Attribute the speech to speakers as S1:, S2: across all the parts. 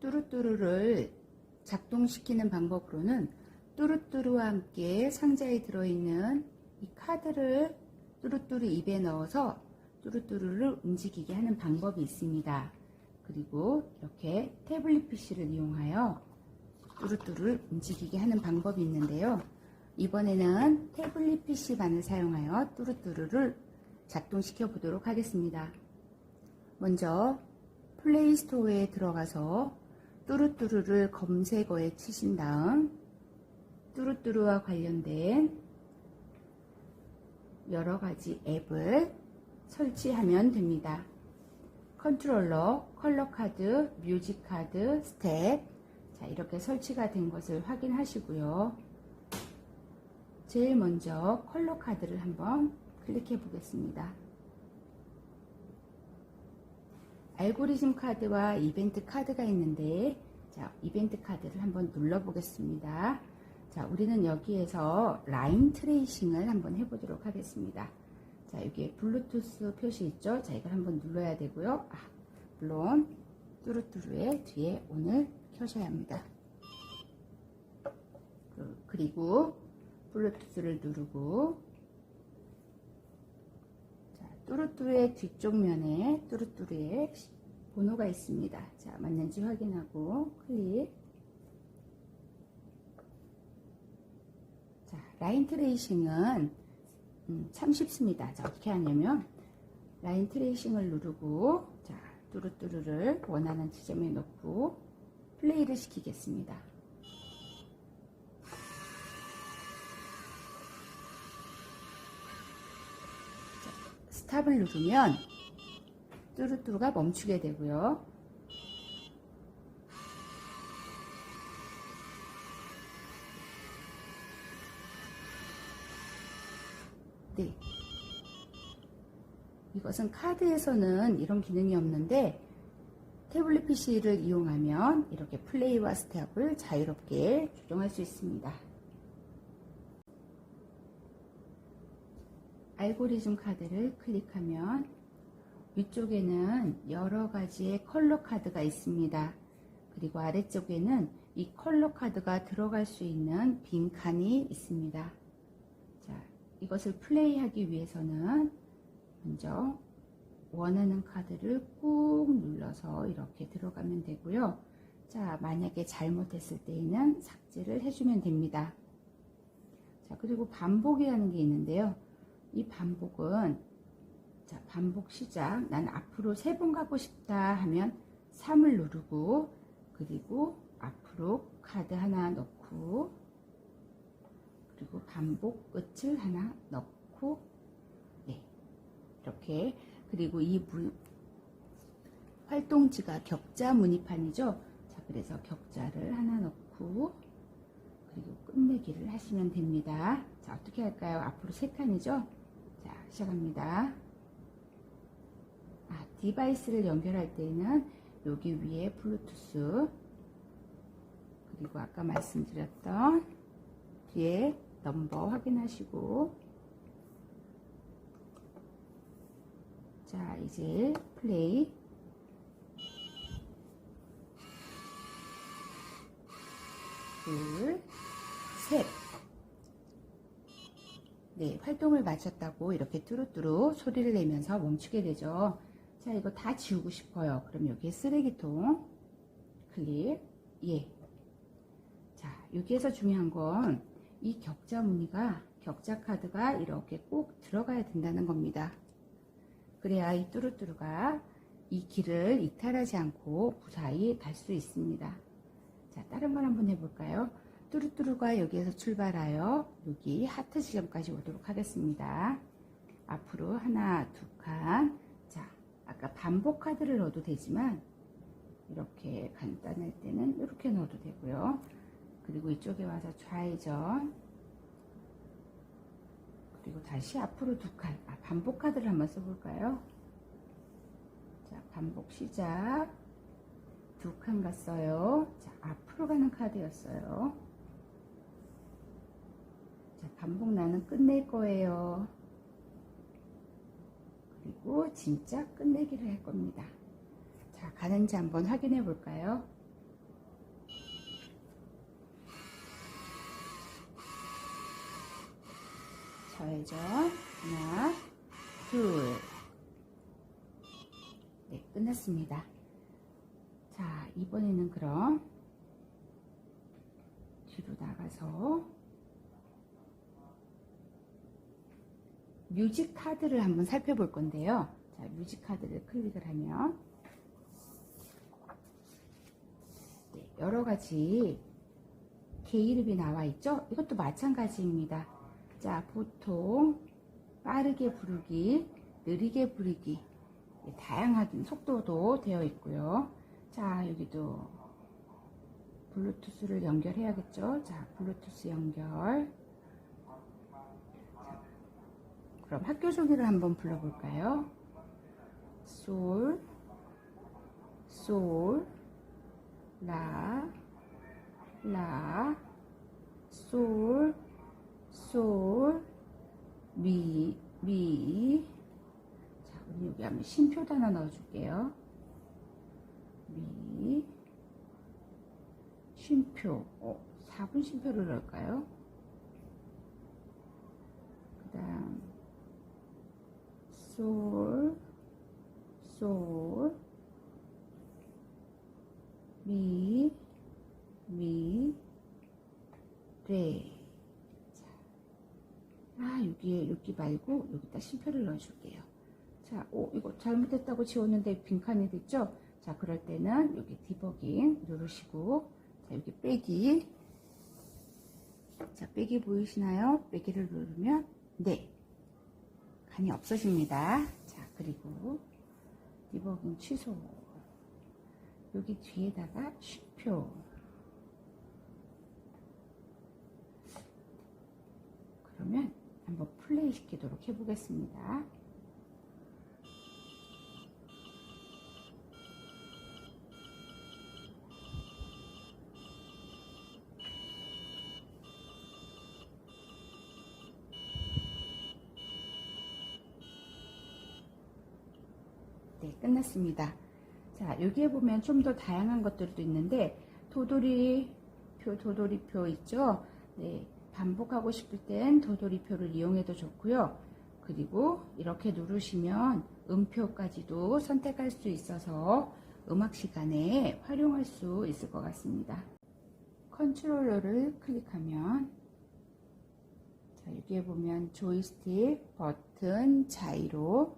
S1: 뚜루뚜루를 작동시키는 방법으로는 뚜루뚜루와 함께 상자에 들어있는 이 카드를 뚜루뚜루 입에 넣어서 뚜루뚜루를 움직이게 하는 방법이 있습니다. 그리고 이렇게 태블릿 PC를 이용하여 뚜루뚜루를 움직이게 하는 방법이 있는데요. 이번에는 태블릿 PC만을 사용하여 뚜루뚜루를 작동시켜 보도록 하겠습니다. 먼저 플레이스토어에 들어가서 뚜루뚜루를 검색어에 치신 다음 뚜루뚜루와 관련된 여러 가지 앱을 설치하면 됩니다. 컨트롤러, 컬러 카드, 뮤직 카드, 스텝. 자, 이렇게 설치가 된 것을 확인하시고요. 제일 먼저 컬러 카드를 한번 클릭해 보겠습니다. 알고리즘 카드와 이벤트 카드가 있는데 자, 이벤트 카드를 한번 눌러 보겠습니다. 자, 우리는 여기에서 라인 트레이싱을 한번 해보도록 하겠습니다. 자, 여기에 블루투스 표시 있죠? 자, 이걸 한번 눌러야 되고요. 아, 물론 뚜루뚜루의 뒤에 ON을 켜셔야 합니다. 그- 그리고 블루투스를 누르고 자, 뚜루뚜루의 뒤쪽 면에 뚜루뚜루의 번호가 있습니다. 자, 맞는지 확인하고 클릭. 자, 라인 트레이싱은 음, 참 쉽습니다. 자, 어떻게 하냐면 라인 트레이싱을 누르고 자, 뚜루뚜루를 원하는 지점에 놓고 플레이를 시키겠습니다. 자, 스탑을 누르면 뚜루뚜루가 멈추게 되고요. 네. 이것은 카드에서는 이런 기능이 없는데 태블릿 PC를 이용하면 이렇게 플레이와 스텝을 자유롭게 조정할 수 있습니다. 알고리즘 카드를 클릭하면 위쪽에는 여러 가지의 컬러 카드가 있습니다. 그리고 아래쪽에는 이 컬러 카드가 들어갈 수 있는 빈 칸이 있습니다. 자, 이것을 플레이하기 위해서는 먼저 원하는 카드를 꾹 눌러서 이렇게 들어가면 되고요. 자, 만약에 잘못했을 때에는 삭제를 해주면 됩니다. 자, 그리고 반복이라는 게 있는데요. 이 반복은 자, 반복 시작. 난 앞으로 세 번 가고 싶다 하면 3을 누르고 그리고 앞으로 카드 하나 넣고 그리고 반복 끝을 하나 넣고 네. 이렇게 그리고 이 문, 활동지가 격자 무늬판이죠. 자, 그래서 격자를 하나 넣고 그리고 끝내기를 하시면 됩니다. 자, 어떻게 할까요? 앞으로 세 칸이죠? 자, 시작합니다. 아, 디바이스를 연결할 때는 여기 위에 블루투스 그리고 아까 말씀드렸던 뒤에 넘버 확인하시고 자 이제 플레이 둘셋 네, 활동을 마쳤다고 이렇게 뚜루뚜루 소리를 내면서 멈추게 되죠. 자, 이거 다 지우고 싶어요. 그럼 여기에 쓰레기통 클릭. 예. 자, 여기에서 중요한 건 이 격자 무늬가 격자 카드가 이렇게 꼭 들어가야 된다는 겁니다. 그래야 이 뚜루뚜루가 이 길을 이탈하지 않고 무사히 갈 수 있습니다. 자, 다른 걸 한번 해볼까요? 뚜루뚜루가 여기에서 출발하여 여기 하트 지점까지 오도록 하겠습니다. 앞으로 하나, 두 칸. 자, 아까 반복 카드를 넣어도 되지만 이렇게 간단할 때는 이렇게 넣어도 되고요. 그리고 이쪽에 와서 좌회전. 그리고 다시 앞으로 두 칸. 아, 반복 카드를 한번 써볼까요? 자, 반복 시작. 두 칸 갔어요. 자, 앞으로 가는 카드였어요. 반복 나는 끝낼 거예요. 그리고 진짜 끝내기를 할 겁니다. 자, 가는지 한번 확인해 볼까요? 좌회전 하나 둘네 끝났습니다 자 이번에는 그럼 뒤로 나가서 뮤직 카드를 한번 살펴볼 건데요. 자, 뮤직 카드를 클릭을 하면 네, 여러 가지 개 이름이 나와 있죠? 이것도 마찬가지입니다. 자, 보통 빠르게 부르기, 느리게 부르기, 네, 다양한 속도도 되어 있고요. 자, 여기도 블루투스를 연결해야겠죠? 자, 블루투스 연결. 자, 그럼 학교 종이를 한번 불러볼까요? 솔, 솔, 라, 라, 솔, 솔, 미, 미. 자, 그럼 여기 한번 쉼표 단어 넣어줄게요. 미, 쉼표. 어, 4분 쉼표를 넣을까요? 그 다음, 솔, 솔, 미, 미, 레. 자, 아, 여기에, 여기 말고, 여기다 쉼표를 넣어줄게요. 자, 오, 이거 잘못했다고 지웠는데 빈칸이 됐죠? 자, 그럴 때는 여기 디버깅 누르시고, 자, 여기 빼기. 자, 빼기 보이시나요? 빼기를 누르면, 네. 칸이 없어집니다. 자, 그리고 디버깅 취소. 여기 뒤에다가 쉼표. 그러면 한번 플레이 시키도록 해보겠습니다. 네, 끝났습니다. 자, 여기에 보면 좀 더 다양한 것들도 있는데, 도돌이표, 도돌이표 있죠? 네, 반복하고 싶을 땐 도돌이표를 이용해도 좋고요. 그리고 이렇게 누르시면 음표까지도 선택할 수 있어서 음악 시간에 활용할 수 있을 것 같습니다. 컨트롤러를 클릭하면 자, 여기에 보면 조이스틱, 버튼, 자이로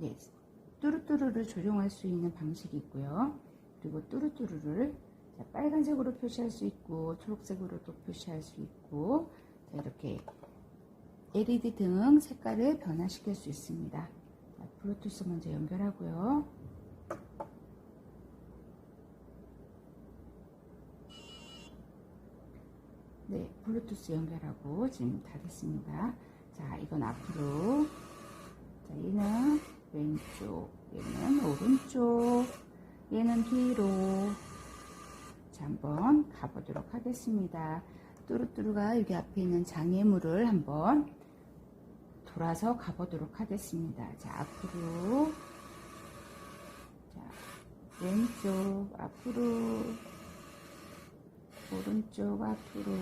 S1: 네, 뚜루뚜루를 조정할 수 있는 방식이 있고요. 그리고 뚜루뚜루를 자, 빨간색으로 표시할 수 있고 초록색으로도 표시할 수 있고 자, 이렇게 LED 등 색깔을 변화시킬 수 있습니다. 자, 블루투스 먼저 연결하고요. 네, 블루투스 연결하고 지금 다 됐습니다. 자, 이건 앞으로. 자, 얘는 왼쪽, 얘는 오른쪽, 얘는 뒤로. 자, 한번 가보도록 하겠습니다. 뚜루뚜루가 여기 앞에 있는 장애물을 한번 돌아서 가보도록 하겠습니다. 자, 앞으로. 자, 왼쪽, 앞으로. 오른쪽, 앞으로.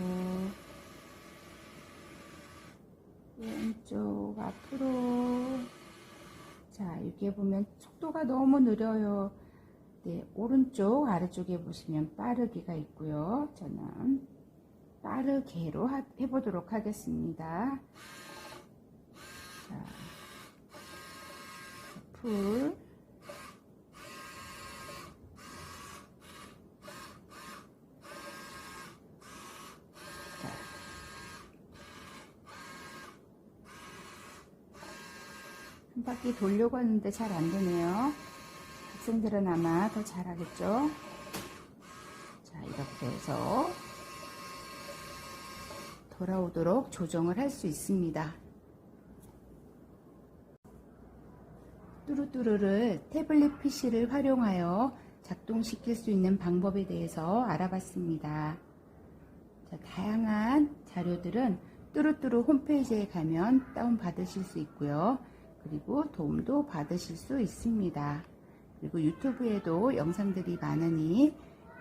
S1: 왼쪽, 앞으로. 자, 여기에 보면 속도가 너무 느려요. 네, 오른쪽 아래쪽에 보시면 빠르기가 있고요. 저는 빠르게로 하- 해보도록 하겠습니다. 자, 풀. 바퀴 돌려고 하는데 잘 안 되네요. 학생들은 아마 더 잘하겠죠? 자, 이렇게 해서 돌아오도록 조정을 할 수 있습니다. 뚜루뚜루를 태블릿 PC를 활용하여 작동시킬 수 있는 방법에 대해서 알아봤습니다. 자, 다양한 자료들은 뚜루뚜루 홈페이지에 가면 다운받으실 수 있고요. 그리고 도움도 받으실 수 있습니다. 그리고 유튜브에도 영상들이 많으니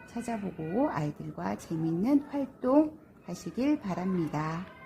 S1: 찾아보고 아이들과 재밌는 활동 하시길 바랍니다.